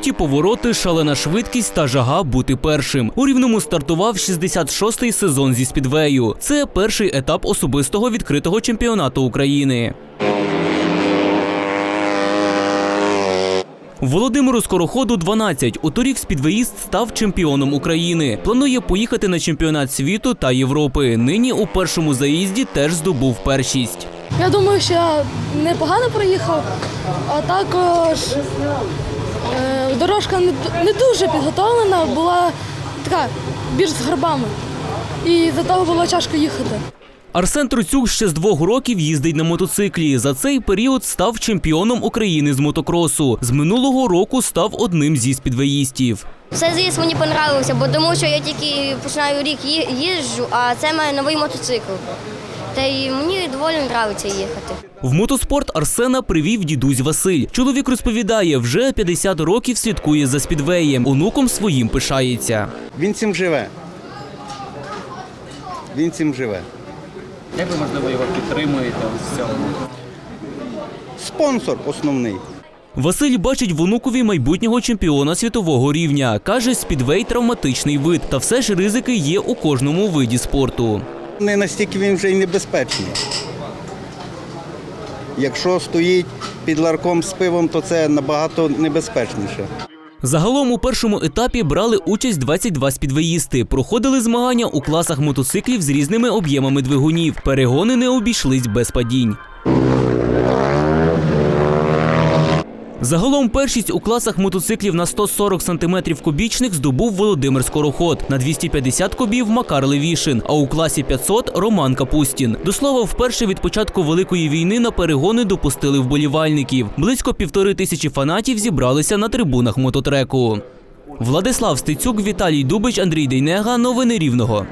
Круті повороти, шалена швидкість та жага бути першим. У рівному стартував 66-й сезон зі спідвею. Це перший етап особистого відкритого чемпіонату України. Володимиру Скороходу 12. У торік спідвеїст став чемпіоном України. Планує поїхати на чемпіонат світу та Європи. Нині у першому заїзді теж здобув першість. Я думаю, що я непогано проїхав, а також дорожка не, дуже підготовлена, була така більш з горбами. І за того було тяжко їхати. Арсен Труцюк ще з двох років їздить на мотоциклі. За цей період став чемпіоном України з мотокросу. З минулого року став одним зі спідвеїстів. Все з'їзд мені понравився, бо тому що я тільки починаю рік їжджу, а це має новий мотоцикл. Та й мені доволі подобається їхати. В мотоспорт Арсена привів дідусь Василь. Чоловік розповідає, вже 50 років слідкує за спідвеєм. Онуком своїм пишається. Він цим живе. Він цим живе. Як ви можливо його підтримуєте в цьому? Спонсор основний. Василь бачить в онукові майбутнього чемпіона світового рівня. Каже, спідвей травматичний вид, та все ж ризики є у кожному виді спорту. Не настільки він вже й небезпечний. Якщо стоїть під ларком з пивом, то це набагато небезпечніше. Загалом у першому етапі брали участь 22 спідвеїсти. Проходили змагання у класах мотоциклів з різними об'ємами двигунів. Перегони не обійшлись без падінь. Загалом першість у класах мотоциклів на 140 см кубічних здобув Володимир Скороход, на 250 кубів Макар Левішин, а у класі 500 – Роман Капустін. До слова, вперше від початку Великої війни на перегони допустили вболівальників. Близько півтори тисячі фанатів зібралися на трибунах мототреку. Владислав Стецюк, Віталій Дубич, Андрій Дейнега. Новини Рівного.